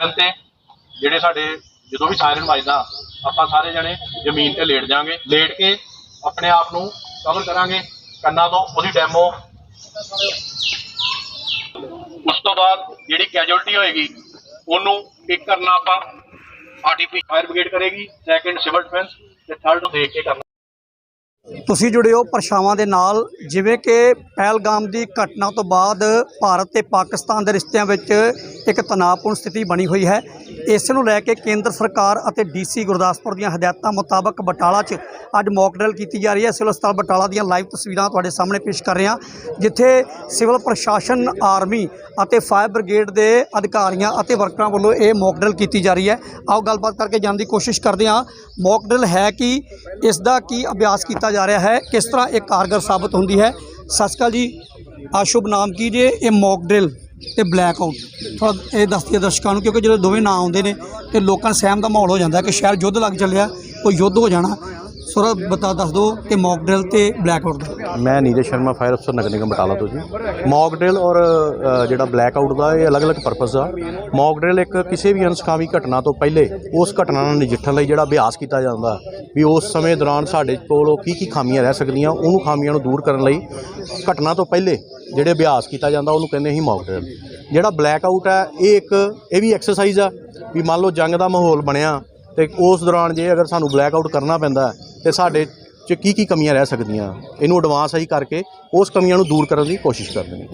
ਕਰਨ ਤੇ ਜਿਹੜੇ ਸਾਡੇ, ਜਦੋਂ ਵੀ ਸਾਇਰਨ ਵੱਜਦਾ, ਆਪਾਂ ਸਾਰੇ ਜਣੇ ਜ਼ਮੀਨ ਤੇ ਲੇਟ ਜਾਾਂਗੇ ਲੇਟ ਕੇ ਆਪਣੇ ਆਪ ਨੂੰ ਕਵਰ ਕਰਾਂਗੇ। ਕੰਨਾਂ ਤੋਂ ਉਹਦੀ ਡੈਮੋ ਉਸ ਤੋਂ ਬਾਅਦ ਜਿਹੜੀ ਕੈਜੁਅਲਟੀ ਹੋਏਗੀ, ਉਹਨੂੰ ਪਿਕ ਕਰਨਾ ਆਪਾਂ। ਆਰਟੀਪੀ ਫਾਇਰ ਬ੍ਰਿਗੇਡ ਕਰੇਗੀ ਸੈਕੰਡ ਸਿਵਲ ਡਿਫੈਂਸ ਤੇ ਥਰਡ ਨੂੰ ਦੇਖ ਕੇ ਕਰਨਾ। ਤੁਸੀਂ ਜੁੜੇ ਹੋ ਪਰਛਾਵਾਂ ਦੇ ਨਾਲ, ਜਿਵੇਂ ਕਿ ਪਹਿਲਗਾਮ ਦੀ ਘਟਨਾ ਤੋਂ ਬਾਅਦ ਭਾਰਤ ਤੇ ਪਾਕਿਸਤਾਨ ਦੇ ਰਿਸ਼ਤਿਆਂ ਵਿੱਚ ਇੱਕ ਤਣਾਅਪੂਰਨ ਸਥਿਤੀ ਬਣੀ ਹੋਈ ਹੈ। ਇਸ ਨੂੰ ਲੈ ਕੇ ਕੇਂਦਰ ਸਰਕਾਰ ਅਤੇ ਡੀਸੀ ਗੁਰਦਾਸਪੁਰ ਦੀਆਂ ਹਦਾਇਤਾਂ ਮੁਤਾਬਕ ਬਟਾਲਾ 'ਚ ਅੱਜ ਮੌਕ ਡਰਿਲ ਕੀਤੀ ਜਾ ਰਹੀ ਹੈ। ਸਿਵਲ ਹਸਪਤਾਲ ਬਟਾਲਾ ਦੀਆਂ ਲਾਈਵ ਤਸਵੀਰਾਂ ਤੁਹਾਡੇ ਸਾਹਮਣੇ ਪੇਸ਼ ਕਰ ਰਹੇ। ਹਾਂ ਜਿੱਥੇ ਸਿਵਲ ਪ੍ਰਸ਼ਾਸਨ ਆਰਮੀ ਅਤੇ ਫਾਇਰ ਬ੍ਰਿਗੇਡ ਦੇ ਅਧਿਕਾਰੀਆਂ ਅਤੇ ਵਰਕਰਾਂ ਵੱਲੋਂ ਇਹ ਮੌਕ ਡਰਿਲ ਕੀਤੀ ਜਾ ਰਹੀ ਹੈ। ਆਓ ਗੱਲਬਾਤ ਕਰਕੇ ਜਾਣ ਦੀ ਕੋਸ਼ਿਸ਼ ਕਰਦੇ ਹਾਂ। ਮੌਕ ਡਰਿਲ ਹੈ ਕਿ, ਇਸ ਦਾ ਕੀ ਅਭਿਆਸ ਕੀਤਾ ਜਾ ਰਿਹਾ ਹੈ, ਕਿਸ ਤਰ੍ਹਾਂ ਇਹ ਕਾਰਗਰ ਸਾਬਤ ਹੁੰਦੀ ਹੈ? ਸਤਿ ਸ਼੍ਰੀ ਅਕਾਲ ਜੀ। ਆਸ਼ੁਭ ਨਾਮ ਕੀ ਜੇ? ਇਹ ਮੌਕ ਡਰਿਲ ਤੇ ਬਲੈਕ ਆਊਟ ਥੋੜਾ ਇਹ ਦੱਸਦੀ ਹੈ ਦਰਸ਼ਕਾਂ ਨੂੰ, ਕਿਉਂਕਿ ਜਦੋਂ ਦੋਵੇਂ ਨਾਂ ਆਉਂਦੇ ਨੇ ਤੇ ਲੋਕਾਂ ਨੂੰ ਸਹਿਮ ਦਾ ਮਾਹੌਲ ਹੋ ਜਾਂਦਾ ਕਿ ਸ਼ਹਿਰ ਯੁੱਧ ਲੱਗ ਚੱਲਿਆ, ਕੋਈ ਯੁੱਧ ਹੋ ਜਾਣਾ। ਸੋਰਾ ਬਤਾ ਦੱਸ ਦਿਓ ਕਿ ਮੌਕ ਡਰਿਲ ਤੇ ਬਲੈਕ ਆਊਟ ਦਾ। ਮੈਂ ਨੀਰਜ ਸ਼ਰਮਾ ਫਾਇਰ ਅਫਸਰ ਨਗਰ ਨਿਗਮ ਬਟਾਲਾ ਤੋਂ ਜੀ। ਮੌਕ ਡਰਿਲ ਔਰ ਅ, ਜਿਹੜਾ ਬਲੈਕ ਆਊਟ ਦਾ ਇਹ ਅਲੱਗ-ਅਲੱਗ ਪਰਪਸ ਆ। ਮੌਕ ਡਰਿਲ ਇੱਕ ਕਿਸੇ ਵੀ ਅਨਸਕਾਮੀ ਘਟਨਾ ਤੋਂ ਪਹਿਲੇ ਉਸ ਘਟਨਾ ਨਾਲ ਨਜਿੱਠਣ ਲਈ ਜਿਹੜਾ ਅਭਿਆਸ ਕੀਤਾ ਜਾਂਦਾ ਵੀ ਉਸ ਸਮੇਂ ਦੌਰਾਨ ਸਾਡੇ ਕੋਲ ਕੀ ਕੀ ਖਾਮੀਆਂ ਰਹਿ ਸਕਦੀਆਂ ਉਹਨੂੰ ਖਾਮੀਆਂ ਨੂੰ ਦੂਰ ਕਰਨ ਲਈ ਘਟਨਾ ਤੋਂ ਪਹਿਲੇ ਜਿਹੜੇ ਅਭਿਆਸ ਕੀਤਾ ਜਾਂਦਾ ਉਹਨੂੰ ਕਹਿੰਦੇ ਅਸੀਂ ਮੌਕ ਡਰਿਲ। ਜਿਹੜਾ ਬਲੈਕ ਆਊਟ ਹੈ ਇਹ ਇੱਕ ਇਹ ਵੀ ਐਕਸਰਸਾਈਜ਼ ਆ ਵੀ ਮੰਨ ਲਓ ਜੰਗ ਦਾ ਮਾਹੌਲ ਬਣਿਆ ਤੇ ਉਸ ਦੌਰਾਨ ਜੇ ਅਗਰ ਸਾਨੂੰ ਬਲੈਕ ਆਊਟ ਕਰਨਾ ਪੈਂਦਾ ਹੈ, ਤੇ ਸਾਡੇ ਚ ਕੀ ਕੀ ਕਮੀਆਂ ਰਹਿ ਸਕਦੀਆਂ? ਇਹਨੂੰ ਐਡਵਾਂਸ ਹੀ ਕਰਕੇ ਉਸ ਕਮੀਆਂ ਨੂੰ ਦੂਰ ਕਰਨ ਦੀ ਕੋਸ਼ਿਸ਼ ਕਰਦੇ ਨੇ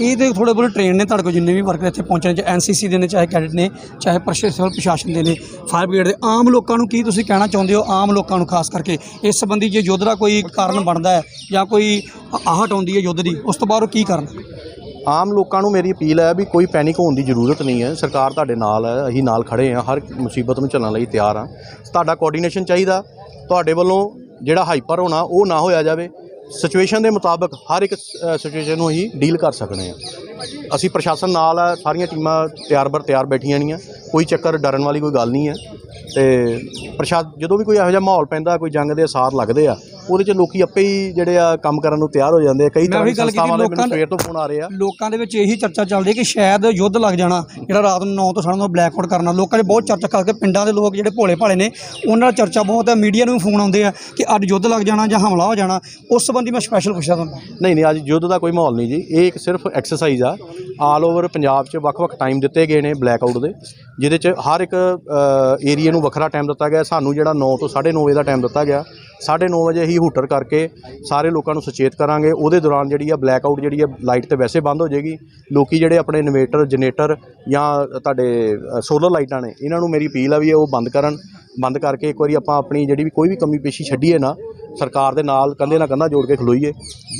ਇਹ ਤੇ ਥੋੜੇ ਬਹੁਤ ਟ੍ਰੇਨ ਨੇ ਤੁਹਾਡੇ ਕੋਲ ਜਿੰਨੇ ਵੀ ਵਰਕਰ ਇੱਥੇ ਪਹੁੰਚੇ ਨੇ ਚਾਹੇ ਐਨਸੀਸੀ ਦੇ ਨੇ ਚਾਹੇ ਕੈਡਟ ਨੇ ਚਾਹੇ ਪ੍ਰਸ਼ਾਸਨ ਸਿਵਲ ਪ੍ਰਸ਼ਾਸਨ ਦੇ ਨੇ ਫਾਇਰ ਬ੍ਰਿਗੇਡ ਦੇ ਆਮ ਲੋਕਾਂ ਨੂੰ ਕੀ ਤੁਸੀਂ ਕਹਿਣਾ ਚਾਹੁੰਦੇ ਹੋ ਆਮ ਲੋਕਾਂ ਨੂੰ ਖਾਸ ਕਰਕੇ? ਇਸ ਸੰਬੰਧੀ ਜੇ ਯੁੱਧ ਦਾ ਕੋਈ ਕਾਰਨ ਬਣਦਾ ਹੈ ਜਾਂ ਕੋਈ ਆਹਟ ਆਉਂਦੀ ਹੈ ਯੁੱਧ ਦੀ ਉਸ ਤੋਂ ਬਾਅਦ ਉਹ ਕੀ ਕਰਨ? ਆਮ ਲੋਕਾਂ ਨੂੰ ਮੇਰੀ ਅਪੀਲ ਹੈ ਵੀ ਕੋਈ ਪੈਨਿਕ ਹੋਣ ਦੀ ਜ਼ਰੂਰਤ ਨਹੀਂ ਹੈ। ਸਰਕਾਰ ਤੁਹਾਡੇ ਨਾਲ ਹੈ, ਅਸੀਂ ਨਾਲ ਖੜੇ ਹਾਂ, ਹਰ ਮੁਸੀਬਤ ਨੂੰ ਚੱਲਣ ਲਈ ਤਿਆਰ ਹਾਂ। ਤੁਹਾਡਾ ਕੋਆਰਡੀਨੇਸ਼ਨ ਚਾਹੀਦਾ। ਤੁਹਾਡੇ ਵੱਲੋਂ ਜਿਹੜਾ ਹਾਈਪਰ ਹੋਣਾ, ਉਹ ਨਾ ਹੋਇਆ ਜਾਵੇ। ਸਿਚੁਏਸ਼ਨ ਦੇ ਮੁਤਾਬਕ ਹਰ ਇੱਕ ਸਿਚੁਏਸ਼ਨ ਨੂੰ ਅਸੀਂ ਡੀਲ ਕਰ ਸਕਦੇ ਹਾਂ। ਅਸੀਂ ਪ੍ਰਸ਼ਾਸਨ ਨਾਲ ਹੈ ਸਾਰੀਆਂ ਟੀਮਾਂ ਤਿਆਰ ਬਰ ਤਿਆਰ ਬੈਠੀਆਂ ਨੇਆਂ ਕੋਈ ਚੱਕਰ ਡਰਨ ਵਾਲੀ ਕੋਈ ਗੱਲ ਨਹੀਂ ਹੈ। ਤੇ ਪ੍ਰਸ਼ਾ, ਜਦੋਂ ਵੀ ਕੋਈ ਇਹੋ ਜਿਹਾ ਮਾਹੌਲ ਪੈਂਦਾ, ਕੋਈ ਜੰਗ ਦੇ ਅਸਾਰ ਲੱਗਦੇ ਆ ਉਹਦੇ 'ਚ ਲੋਕੀ ਆਪੇ ਹੀ ਜਿਹੜੇ ਆ ਕੰਮ ਕਰਨ ਨੂੰ ਤਿਆਰ ਹੋ ਜਾਂਦੇ ਆ। ਕਈ ਤਰ੍ਹਾਂ ਦੀ ਸੰਸਥਾਵਾਂ ਦੇ ਮੈਨੂੰ ਸਵੇਰ ਤੋਂ ਫੋਨ ਆ ਰਹੇ ਆ। ਲੋਕਾਂ ਦੇ ਵਿੱਚ ਇਹੀ ਚਰਚਾ ਚੱਲਦੀ ਹੈ ਕਿ ਸ਼ਾਇਦ ਯੁੱਧ ਲੱਗ ਜਾਣਾ ਜਿਹੜਾ ਰਾਤ ਨੂੰ 9 ਤੋਂ ਸਾਢੇ ਨੌ ਬਲੈਕ ਆਊਟ ਕਰਨਾ। ਲੋਕਾਂ 'ਚ ਬਹੁਤ ਚਰਚਾ ਕਰਕੇ ਪਿੰਡਾਂ ਦੇ ਲੋਕ ਜਿਹੜੇ ਭੋਲੇ ਭਾਲੇ ਨੇ ਉਹਨਾਂ ਨਾਲ ਚਰਚਾ ਬਹੁਤ ਹੈ ਮੀਡੀਆ ਨੂੰ ਵੀ ਫੋਨ ਆਉਂਦੇ ਆ ਕਿ ਅੱਜ ਯੁੱਧ ਲੱਗ ਜਾਣਾ ਜਾਂ ਹਮਲਾ ਹੋ ਜਾਣਾ। ਉਸ ਸੰਬੰਧੀ ਮੈਂ ਸਪੈਸ਼ਲ ਪੁੱਛਿਆ ਤੁਹਾਨੂੰ। ਨਹੀਂ ਨਹੀਂ ਅੱਜ ਯੁੱਧ ਦਾ ਕੋਈ ਮਾਹੌਲ ਨਹੀਂ ਜੀ। ਇਹ ਇੱਕ ਸਿਰਫ ਐਕਸਰਸਾਈਜ਼ ਆ। ਆਲ ਓਵਰ ਪੰਜਾਬ 'ਚ ਵੱਖ-ਵੱਖ ਟਾਈਮ ਦਿੱਤੇ ਗਏ ਨੇ ਬਲੈਕ ਆਊਟ ਦੇ। ਜਿਹਦੇ 'ਚ ਹਰ ਇੱਕ ਏਰੀਆ ਨੂੰ ਵੱਖਰਾ ਟਾਈਮ ਦਿੱਤਾ ਗਿਆ। ਸਾਨੂੰ ਜਿਹੜਾ 9 ਤੋਂ 9:30 ਵਜੇ ਦਾ ਟਾਈਮ ਦਿੱਤਾ ਗਿਆ। 9:30 ਵਜੇ ਹੀ ਹੂਟਰ ਕਰਕੇ ਸਾਰੇ ਲੋਕਾਂ ਨੂੰ ਸੁਚੇਤ ਕਰਾਂਗੇ। ਉਹਦੇ ਦੌਰਾਨ ਜਿਹੜੀ ਆ ਬਲੈਕ ਆਊਟ ਜਿਹੜੀ ਆ ਲਾਈਟ ਤੇ ਵੈਸੇ ਬੰਦ ਹੋ ਜਾਏਗੀ। ਲੋਕੀ ਜਿਹੜੇ ਆਪਣੇ ਇਨਵੇਟਰ ਜਨਰੇਟਰ ਜਾਂ ਤੁਹਾਡੇ ਸੋਲਰ ਲਾਈਟਾਂ ਨੇ, ਇਹਨਾਂ ਨੂੰ ਮੇਰੀ ਅਪੀਲ ਆ ਵੀ ਉਹ ਬੰਦ ਕਰਨ। ਬੰਦ ਕਰਕੇ ਇੱਕ ਵਾਰੀ ਆਪਾਂ ਆਪਣੀ ਜਿਹੜੀ ਵੀ ਕੋਈ ਵੀ ਕਮੀ ਪੇਸ਼ੀ ਛੱਡੀਏ ਨਾ ਸਰਕਾਰ ਦੇ ਨਾਲ ਕੰਧੇ ਨਾਲ ਕੰਧਾ ਜੋੜ ਕੇ ਖਲੋਈਏ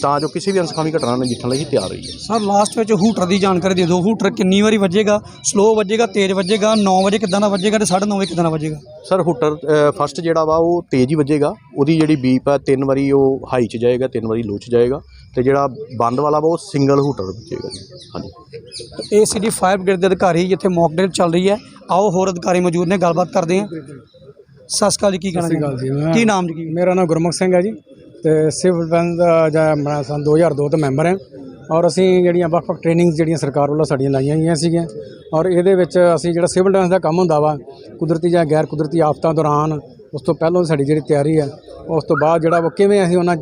ਤਾਂ ਜੋ ਕਿਸੇ ਵੀ ਅਨਸਖਾਮੀ ਘਟਨਾ ਨਾਲ ਨਜਿੱਠਣ ਲਈ ਤਿਆਰ ਹੋਈਏ। ਸਰ ਲਾਸਟ ਵਿੱਚ ਹੂਟਰ ਦੀ ਜਾਣਕਾਰੀ ਦੇ ਦਿਓ। ਹੂਟਰ ਕਿੰਨੀ ਵਾਰੀ ਵੱਜੇਗਾ? ਸਲੋ ਵੱਜੇਗਾ ਤੇਜ਼ ਵੱਜੇਗਾ? 9 ਵਜੇ ਕਿੱਦਾਂ ਦਾ ਵੱਜੇਗਾ ਤੇ 9:30 ਵਜੇ ਕਿੱਦਾਂ ਦਾ ਵੱਜੇਗਾ? ਸਰ ਹੁਟਰ ਫਸਟ ਜਿਹੜਾ ਵਾ ਉਹ ਤੇਜ਼ ਹੀ ਵੱਜੇਗਾ। ਉਹਦੀ ਜਿਹੜੀ ਬੀਪ ਆ ਤਿੰਨ ਵਾਰੀ ਉਹ ਹਾਈ 'ਚ ਜਾਏਗਾ ਤਿੰਨ ਵਾਰੀ ਲੋ 'ਚ ਜਾਏਗਾ ਤੇ ਜਿਹੜਾ ਬੰਦ ਵਾਲਾ ਵਾ ਉਹ ਸਿੰਗਲ ਹੁਟਰ ਵੱਜੇਗਾ ਹਾਂਜੀ। ਇਹ ਸਿਟੀ ਫਾਇਰ ਬ੍ਰਿਗੇਡ ਦੇ ਅਧਿਕਾਰੀ ਜਿੱਥੇ ਮੌਕ ਡਰਿਲ ਚੱਲ ਰਹੀ ਹੈ ਆਓ ਹੋਰ ਅਧਿਕਾਰੀ ਮੌਜੂਦ ਨੇ ਗੱਲਬਾਤ ਕਰਦੇ ਹਾਂ। ਸਤਿ ਸ਼੍ਰੀ ਅਕਾਲ ਜੀ ਕੀ ਕਹਿਣਾ ਸਤਿ ਸ਼੍ਰੀ ਅਕਾਲ ਜੀ, ਚਾਹੁੰਦੇ? ਮੈਂ- ਕੀ ਨਾਮ ਜੀ? ਕੀ ਮੇਰਾ ਨਾਮ ਗੁਰਮੁਖ ਸਿੰਘ ਹੈ ਜੀ ਤੇ ਸਿਵਲ ਡਿਫੈਂਸ ਦਾ ਜਾਂ ਮੈਂ ਸਨ 2002 ਤੋਂ ਮੈਂਬਰ ਹਾਂ। ਔਰ ਅਸੀਂ ਜਿਹੜੀਆਂ ਵੱਖ-ਵੱਖ ਟ੍ਰੇਨਿੰਗਸ ਜਿਹੜੀਆਂ ਸਰਕਾਰ ਵੱਲੋਂ ਸਾਡੀਆਂ ਲਾਈਆਂ ਗਈਆਂ ਸੀਗੀਆਂ। ਔਰ ਇਹਦੇ ਵਿੱਚ ਅਸੀਂ ਜਿਹੜਾ ਸਿਵਲ ਡਿਫੈਂਸ ਦਾ ਕੰਮ ਹੁੰਦਾ ਵਾ ਕੁਦਰਤੀ ਜਾਂ ਗੈਰ ਕੁਦਰਤੀ ਆਫਤਾਂ ਦੌਰਾਨ ਉਸ ਤੋਂ ਪਹਿਲਾਂ ਸਾਡੀ ਜਿਹੜੀ ਤਿਆਰੀ ਹੈ ਉਸ ਤੋਂ ਬਾਅਦ ਜਿਹੜਾ ਵਾ ਕਿਵੇਂ ਅਸੀਂ ਉਹਨਾਂ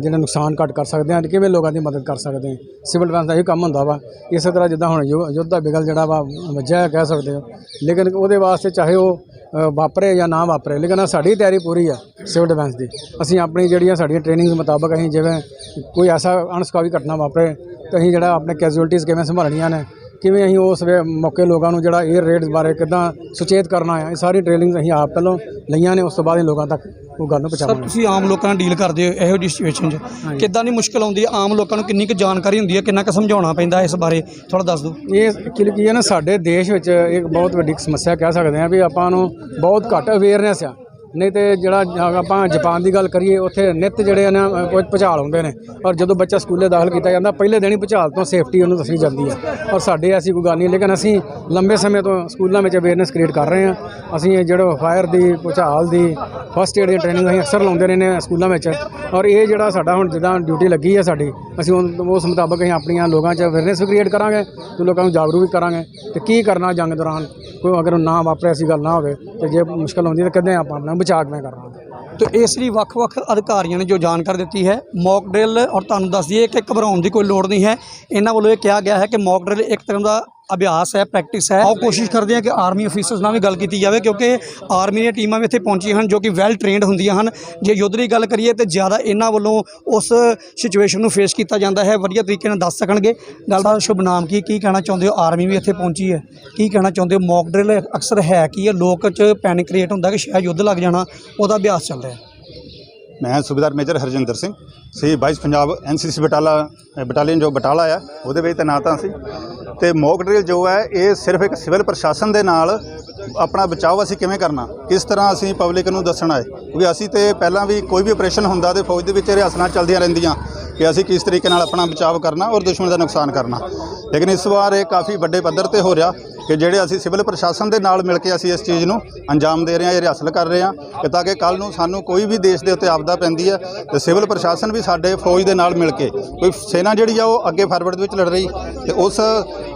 ਜਿਹੜਾ ਨੁਕਸਾਨ ਘੱਟ ਕਰ ਸਕਦੇ ਹਾਂ ਤੇ ਕਿਵੇਂ ਲੋਕਾਂ ਦੀ ਮਦਦ ਕਰ ਸਕਦੇ ਹਾਂ। ਸਿਵਲ ਡਿਫੈਂਸ ਦਾ ਇਹ ਕੰਮ ਹੁੰਦਾ ਵਾ। ਇਸੇ ਤਰ੍ਹਾਂ ਜਿੱਦਾਂ ਹੁਣ ਯੁ- ਯੁੱਧ ਦਾ ਬਿਗਲ ਜਿਹੜਾ ਵਾ, ਵੱਜਿਆ ਕਹਿ ਸਕਦੇ ਹੋ। ਲੇਕਿਨ ਉਹਦੇ ਵਾਸਤੇ ਚਾਹੇ ਉਹ ਵਾਪਰੇ ਜਾਂ ਨਾ ਵਾਪਰੇ, ਲੇਕਿਨ ਸਾਡੀ ਤਿਆਰੀ ਪੂਰੀ ਆ ਸਿਵਲ ਡਿਫੈਂਸ ਦੀ। ਅਸੀਂ ਆਪਣੀ ਜਿਹੜੀਆਂ ਸਾਡੀਆਂ ਟ੍ਰੇਨਿੰਗਸ ਮੁਤਾਬਕ ਅਸੀਂ ਜਿਵੇਂ ਕੋਈ ਐਸਾ ਅਣਸਕਾਵੀ ਘਟਨਾ ਵਾਪਰੇ, ਤਾਂ ਅਸੀਂ ਜਿਹੜਾ ਆਪਣੇ ਕੈਜੂਅਲਟੀਜ਼ ਕਿਵੇਂ ਸੰਭਾਲਣੀਆਂ ਨੇ ਕਿਵੇਂ ਅਸੀਂ ਉਸ ਮੌਕੇ ਲੋਕਾਂ ਨੂੰ ਜਿਹੜਾ 에ਅਰ ਰੇਡਸ ਬਾਰੇ ਕਿੱਦਾਂ ਸੁਚੇਤ ਕਰਨਾ ਹੈ ਇਹ ਸਾਰੀ ਟ੍ਰੇਨਿੰਗ ਅਸੀਂ ਆਪ ਪਹਿਲਾਂ ਲਈਆਂ ਨੇ ਉਸ ਤੋਂ ਬਾਅਦ ਹੀ ਲੋਕਾਂ ਤੱਕ ਉਹ ਗੱਲ ਨੂੰ ਪਹੁੰਚਾਵਾਂਗੇ। ਤੁਸੀਂ ਆਮ ਲੋਕਾਂ ਨਾਲ ਡੀਲ ਕਰਦੇ ਹੋ ਇਹੋ ਜਿਹੀ ਸਿਚੁਏਸ਼ਨ 'ਚ। ਕਿੱਦਾਂ ਦੀ ਮੁਸ਼ਕਲ ਆਉਂਦੀ ਹੈ? ਆਮ ਲੋਕਾਂ ਨੂੰ ਕਿੰਨੀ ਕੁ ਜਾਣਕਾਰੀ ਹੁੰਦੀ ਹੈ? ਕਿੰਨਾ ਕੁ ਸਮਝਾਉਣਾ ਪੈਂਦਾ ਇਸ ਬਾਰੇ? ਥੋੜਾ ਦੱਸ ਦਿਓ। ਇਹ ਐਕਚੁਅਲੀ ਕੀ ਹੈ ਨਾ ਸਾਡੇ ਦੇਸ਼ ਵਿੱਚ ਇੱਕ ਬਹੁਤ ਵੱਡੀ ਸਮੱਸਿਆ ਕਹਿ ਸਕਦੇ ਹਾਂ ਵੀ ਆਪਾਂ ਨੂੰ ਬਹੁਤ ਘੱਟ ਅਵੇਅਰਨੈਸ ਆ। ਨਹੀਂ ਤੇ ਜਿਹੜਾ ਆਪਾਂ ਜਾਪਾਨ ਦੀ ਗੱਲ ਕਰੀਏ ਉੱਥੇ ਨਿੱਤ ਜਿਹੜੇ ਨੇ ਅ, ਕੁਝ ਭੁਚਾਲ ਆਉਂਦੇ ਨੇ। ਔਰ ਜਦੋਂ ਬੱਚਾ ਸਕੂਲੇ ਦਾਖਲ ਕੀਤਾ ਜਾਂਦਾ ਪਹਿਲੇ ਦਿਨ ਹੀ ਭੁਚਾਲ ਤੋਂ ਸੇਫਟੀ ਉਹਨੂੰ ਦੱਸੀ ਜਾਂਦੀ ਹੈ। ਔਰ ਸਾਡੇ ਐਸੀ ਕੋਈ ਗੱਲ ਨਹੀਂ ਲੇਕਿਨ ਅਸੀਂ ਲੰਬੇ ਸਮੇਂ ਤੋਂ ਸਕੂਲਾਂ ਵਿੱਚ ਅਵੇਅਰਨੈਸ ਕ੍ਰੀਏਟ ਕਰ ਰਹੇ ਹਾਂ। ਅਸੀਂ ਇਹ ਜਿਹੜਾ ਫਾਇਰ ਦੀ ਭੁਚਾਲ ਦੀ ਫਸਟ ਏਡ ਦੀ ਟ੍ਰੇਨਿੰਗ ਅਸੀਂ ਅਕਸਰ ਲਾਉਂਦੇ ਰਹਿੰਦੇ ਹਾਂ ਸਕੂਲਾਂ ਵਿੱਚ। ਔਰ ਇਹ ਜਿਹੜਾ ਸਾਡਾ ਹੁਣ ਜਿੱਦਾਂ ਡਿਊਟੀ ਲੱਗੀ ਹੈ ਸਾਡੀ ਅਸੀਂ ਉਸ ਮੁਤਾਬਕ ਅਸੀਂ ਆਪਣੀਆਂ ਲੋਕਾਂ 'ਚ ਅਵੇਅਰਨੈਸ ਵੀ ਕ੍ਰੀਏਟ ਕਰਾਂਗੇ ਤੇ ਲੋਕਾਂ ਨੂੰ ਜਾਗਰੂਕ ਵੀ ਕਰਾਂਗੇ। ਤੇ ਕੀ ਕਰਨਾ ਜੰਗ ਦੌਰਾਨ? ਕੋਈ ਅਗਰ ਨਾ ਵਾਪਰੇ ਐਸੀ ਗੱਲ ਨਾ ਹੋਵੇ ਤੇ ਜੇ ਮੁਸ਼ਕਲ ਹੁੰਦੀ ਤਾਂ ਕਿੱਦਾਂ ਆਪਾਂ ਆਪਣਾ ਬਚਾਅ ਕਿਵੇਂ ਕਰਨਾ ਤੇ ਇਸ ਲਈ ਵੱਖ-ਵੱਖ ਅਧਿਕਾਰੀਆਂ ਨੇ ਜੋ ਜਾਣਕਾਰੀ ਦਿੱਤੀ ਹੈ ਮੌਕ ਡਰਿਲ ਔਰ ਤੁਹਾਨੂੰ ਦੱਸ ਦਈਏ ਕਿ ਘਬਰਾਉਣ ਦੀ ਕੋਈ ਲੋੜ ਨਹੀਂ ਹੈ। ਇਹਨਾਂ ਵੱਲੋਂ ਇਹ ਕਿਹਾ ਗਿਆ ਹੈ ਕਿ ਮੌਕ ਡਰਿਲ ਇੱਕ ਤਰ੍ਹਾਂ ਦਾ ਅਭਿਆਸ ਹੈ ਪ੍ਰੈਕਟਿਸ ਹੈ। ਆਓ ਕੋਸ਼ਿਸ਼ ਕਰਦੇ ਹਾਂ ਕਿ ਆਰਮੀ ਅਫੀਸਰਸ ਨਾਲ ਵੀ ਗੱਲ ਕੀਤੀ ਜਾਵੇ, ਕਿਉਂਕਿ ਆਰਮੀ ਦੀਆਂ ਟੀਮਾਂ ਵੀ ਇੱਥੇ ਪਹੁੰਚੀਆਂ ਹਨ ਜੋ ਕਿ ਵੈਲ ਟ੍ਰੇਨਡ ਹੁੰਦੀਆਂ ਹਨ। ਜੇ ਯੁੱਧ ਦੀ ਗੱਲ ਕਰੀਏ ਤੇ ਜ਼ਿਆਦਾ ਇਹਨਾਂ ਵੱਲੋਂ ਉਸ ਸਿਚੁਏਸ਼ਨ ਨੂੰ ਫੇਸ ਕੀਤਾ ਜਾਂਦਾ ਹੈ। ਵਧੀਆ ਤਰੀਕੇ ਨਾਲ ਦੱਸ ਸਕਣਗੇ। ਗੱਲਬਾਤ, ਸ਼ੁਭ ਨਾਮ ਕੀ ਕੀ ਕਹਿਣਾ ਚਾਹੁੰਦੇ ਹੋ? ਆਰਮੀ ਵੀ ਇੱਥੇ ਪਹੁੰਚੀ ਹੈ। ਕੀ ਕਹਿਣਾ ਚਾਹੁੰਦੇ ਹੋ? ਮੌਕ ਡਰਿਲ ਅਕਸਰ ਹੈ ਕੀ ਹੈ? ਲੋਕ ਚ ਪੈਨਿਕ ਕ੍ਰੀਏਟ ਹੁੰਦਾ ਕਿ ਸ਼ਾਇਦ ਯੁੱਧ ਲੱਗ ਜਾਣਾ, ਉਹਦਾ ਅਭਿਆਸ ਚੱਲ ਰਿਹਾ ਮੈਂ ਸੂਬੇਦਾਰ ਮੇਜਰ ਹਰਜਿੰਦਰ ਸਿੰਘ ਸੀ 22 ਪੰਜਾਬ ਐਨਸੀਸੀ ਬਟਾਲਾ ਬਟਾਲੀਅਨ ਜੋ ਬਟਾਲਾ ਆ, ਉਹਦੇ ਵਿੱਚ ਤੈਨਾਤ ਹਾਂ ਸੀ ਤੇ ਮੌਕ ਡਰਿਲ ਜੋ ਹੈ, ਇਹ ਸਿਰਫ ਇੱਕ ਸਿਵਲ ਪ੍ਰਸ਼ਾਸਨ ਦੇ ਨਾਲ ਆਪਣਾ ਬਚਾਓ ਅਸੀਂ ਕਿਵੇਂ ਕਰਨਾ? ਕਿਸ ਤਰ੍ਹਾਂ ਅਸੀਂ ਪਬਲਿਕ ਨੂੰ ਦੱਸਣਾ ਹੈ ਕਿਉਂਕਿ ਅਸੀਂ ਤੇ ਪਹਿਲਾਂ ਵੀ ਕੋਈ ਵੀ ਆਪਰੇਸ਼ਨ ਹੁੰਦਾ ਤੇ ਫੌਜ ਦੇ ਵਿੱਚ ਰਿਹਾਸਲਾਂ ਚੱਲਦੀਆਂ ਰਹਿੰਦੀਆਂ ਕਿ ਅਸੀਂ ਕਿਸ ਤਰੀਕੇ ਨਾਲ ਆਪਣਾ ਬਚਾਅ ਕਰਨਾ ਔਰ ਦੁਸ਼ਮਣ ਦਾ ਨੁਕਸਾਨ ਕਰਨਾ। ਲੇਕਿਨ ਇਸ ਵਾਰ ਇਹ ਕਾਫੀ ਵੱਡੇ ਪੱਧਰ ਤੇ ਹੋ ਰਿਹਾ ਕਿ ਜਿਹੜੇ ਅਸੀਂ ਸਿਵਲ ਪ੍ਰਸ਼ਾਸਨ ਦੇ ਨਾਲ ਮਿਲ ਕੇ ਅਸੀਂ ਇਸ ਚੀਜ਼ ਨੂੰ ਅੰਜਾਮ ਦੇ ਰਹੇ ਹਾਂ, ਇਹ ਹਾਸਲ ਕਰ ਰਹੇ ਹਾਂ ਕਿ ਤਾਂ ਕਿ ਕੱਲ ਨੂੰ ਸਾਨੂੰ ਕੋਈ ਵੀ ਦੇਸ਼ ਦੇ ਉੱਤੇ ਆਪਦਾ ਪੈਂਦੀ ਹੈ ਤੇ ਸਿਵਲ ਪ੍ਰਸ਼ਾਸਨ ਵੀ ਸਾਡੇ ਫੌਜ ਦੇ ਨਾਲ ਮਿਲ ਕੇ ਕੋਈ ਸੈਨਾ ਜਿਹੜੀ ਆ ਉਹ ਅੱਗੇ ਫਾਰਵਰਡ ਦੇ ਵਿੱਚ ਲੜ ਰਹੀ ਤੇ ਉਸ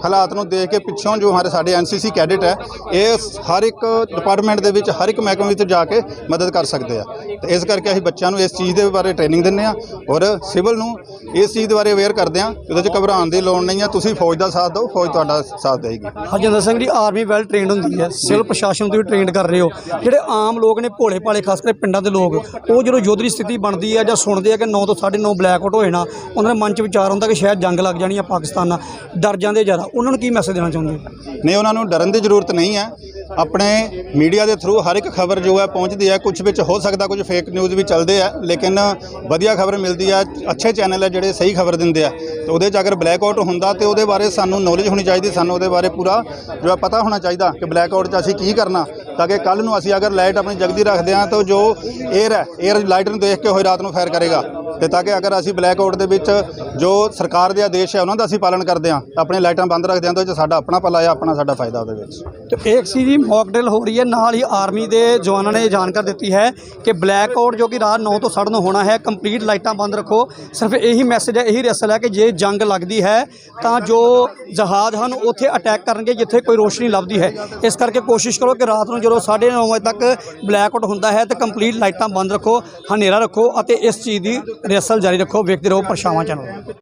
ਹਾਲਾਤ ਨੂੰ ਦੇਖ ਕੇ ਪਿੱਛੋਂ ਜੋ ਹਮਾਰੇ ਸਾਡੇ ਐਨਸੀਸੀ ਕੈਡਿਟ ਹੈ, ਇਹ ਹਰ ਇੱਕ ਡਿਪਾਰਟਮੈਂਟ ਦੇ ਵਿੱਚ, ਹਰ ਇੱਕ ਮਹਿਕਮੇ ਵਿੱਚ ਜਾ ਕੇ ਮਦਦ ਕਰ ਸਕਦੇ ਆ। ਤੇ ਇਸ ਕਰਕੇ ਅਸੀਂ ਬੱਚਿਆਂ ਨੂੰ ਇਸ ਚੀਜ਼ ਦੇ ਬਾਰੇ ਟ੍ਰੇਨਿੰਗ ਦਿੰਦੇ ਆ ਔਰ ਸਿਵਲ ਨੂੰ ਇਸ ਚੀਜ਼ ਦੇ ਬਾਰੇ ਅਵੇਅਰ ਕਰਦੇ ਆ ਉਹਦੇ 'ਚ ਘਬਰਾਉਣ ਦੀ ਲੋੜ ਨਹੀਂ ਆ। ਤੁਸੀਂ ਫੌਜ ਦਾ ਸਾਥ ਦਿਓ, ਫੌਜ ਤੁਹਾਡਾ ਸਾਥ ਦੇਏਗੀ Harjinder Singh ji army well trained ਹੁੰਦੀ ਹੈ। ਸਿਵਲ ਪ੍ਰਸ਼ਾਸਨ ਤੋਂ ਵੀ ਟ੍ਰੇਨਡ ਕਰ ਰਹੇ ਹੋ। ਜਿਹੜੇ ਆਮ ਲੋਕ ਨੇ, ਭੋਲੇ ਭਾਲੇ, ਖਾਸ ਕਰਕੇ ਪਿੰਡਾਂ ਦੇ ਲੋਕ, ਉਹ ਜਦੋਂ ਯੋਧਰੀ ਸਥਿਤੀ ਬਣਦੀ ਹੈ ਜਾਂ ਸੁਣਦੇ ਆ ਕਿ 9 ਤੋਂ 9:30 ਬਲੈਕ ਆਊਟ ਹੋ ਜਾਣਾ ਉਹਨਾਂ ਦੇ ਮਨ 'ਚ ਵਿਚਾਰ ਹੁੰਦਾ ਕਿ ਸ਼ਾਇਦ ਜੰਗ ਲੱਗ ਜਾਣੀ ਆ ਪਾਕਿਸਤਾਨ ਨਾਲ। ਡਰ ਜਾਂਦੇ ਜ਼ਿਆਦਾ। ਉਹਨਾਂ ਨੂੰ ਕੀ ਮੈਸੇਜ ਦੇਣਾ ਚਾਹੁੰਦੇ ਹੋ? ਨਹੀਂ, ਉਹਨਾਂ ਨੂੰ ਡਰਨ ਦੀ ਜ਼ਰੂਰਤ ਨਹੀਂ ਹੈ। ਆਪਣੇ ਮੀਡੀਆ ਦੇ ਥਰੂ ਹਰ ਇੱਕ ਖਬਰ ਜੋ ਹੈ ਪਹੁੰਚਦੀ ਹੈ ਕੁਝ ਵਿੱਚ ਹੋ ਸਕਦਾ ਕੁਝ ਫੇਕ ਨਿਊਜ਼ ਵੀ ਚੱਲਦੇ ਆ, ਲੇਕਿਨ ਵਧੀਆ ਖਬਰ ਮਿਲਦੀ ਹੈ ਅੱਛੇ ਚੈਨਲ ਹੈ ਜਿਹੜੇ ਸਹੀ ਖਬਰ ਦਿੰਦੇ ਆ। ਤੇ ਉਹਦੇ 'ਚ ਅਗਰ ਬਲੈਕ ਆਊਟ ਹੁੰਦਾ, ਤੇ ਉਹਦੇ ਬਾਰੇ ਸਾਨੂੰ ਨੌਲੇਜ ਹੋਣੀ ਚਾਹੀਦੀ, ਸਾਨੂੰ ਉਹਦੇ ਬਾਰੇ ਪੂਰਾ ਜੋ ਹੈ ਪਤਾ ਹੋਣਾ ਚਾਹੀਦਾ ਕਿ ਬਲੈਕ ਆਊਟ 'ਚ ਅਸੀਂ ਕੀ ਕਰਨਾ, ਤਾਂ ਕਿ ਕੱਲ ਨੂੰ ਅਸੀਂ ਅਗਰ ਲਾਈਟ ਆਪਣੀ ਜਗਦੀ ਰੱਖਦੇ ਹਾਂ, ਤਾਂ ਜੋ 에ਅਰ ਹੈ 에ਅਰ ਲਾਈਟ ਨੂੰ ਦੇਖ ਕੇ ਹੋਏ ਰਾਤ ਨੂੰ ਫਾਇਰ ਕਰੇਗਾ। ਤੇ ਤਾਂ ਕਿ ਅਗਰ ਅਸੀਂ ਬਲੈਕ ਆਊਟ ਦੇ ਵਿੱਚ ਜੋ ਸਰਕਾਰ ਦੇ ਆਦੇਸ਼ ਹੈ ਉਹਨਾਂ ਦਾ ਅਸੀਂ ਪਾਲਣ ਕਰਦੇ ਹਾਂ ਆਪਣੇ ਲਾਈਟਾਂ ਬੰਦ ਰੱਖਦੇ ਹਾਂ ਤਾਂ ਉਹ ਸਾਡਾ ਆਪਣਾ ਭਲਾ ਹੈ, ਆਪਣਾ ਸਾਡਾ ਫਾਇਦਾ ਉਹਦੇ ਵਿੱਚ। ਤੇ ਇੱਕ ਸੀ ਜੀ ਮੌਕ ਡਰਿਲ ਹੋ ਰਹੀ ਹੈ, ਨਾਲ ਹੀ ਆਰਮੀ ਦੇ ਜਵਾਨਾਂ ਨੇ ਇਹ ਜਾਣਕਾਰੀ ਦਿੱਤੀ ਹੈ ਕਿ ਬਲੈਕ ਆਊਟ ਜੋ ਕਿ ਰਾਤ 9 ਤੋਂ 9:30 ਹੋਣਾ ਹੈ ਕੰਪਲੀਟ ਲਾਈਟਾਂ ਬੰਦ ਰੱਖੋ। ਸਿਰਫ ਇਹੀ ਮੈਸੇਜ ਹੈ, ਇਹੀ ਰਸਲ ਹੈ ਕਿ ਜੇ ਜੰਗ ਲੱਗਦੀ ਹੈ, ਤਾਂ ਜੋ ਜਹਾਜ਼ ਹਨ ਉੱਥੇ ਅਟੈਕ ਕਰਨਗੇ ਜਿੱਥੇ ਕੋਈ ਰੋਸ਼ਨੀ ਲੱਭਦੀ ਹੈ। ਇਸ ਕਰਕੇ ਕੋਸ਼ਿਸ਼ ਕਰੋ ਕਿ ਰਾਤ ਨੂੰ ਜਦੋਂ 9:30 ਵਜੇ ਤੱਕ ਬਲੈਕ ਆਊਟ ਹੁੰਦਾ ਹੈ, ਤਾਂ ਕੰਪਲੀਟ ਲਾਈਟਾਂ ਬੰਦ ਰੱਖੋ, ਹਨੇਰਾ ਰੱਖੋ ਅਤੇ ਇਸ ਚੀਜ਼ ਦੀ ਰਿਹਰਸਲ ਜਾਰੀ ਰੱਖੋ ਵੇਖਦੇ ਰਹੋ ਪਰਛਾਵਾਂ ਚੈਨਲ।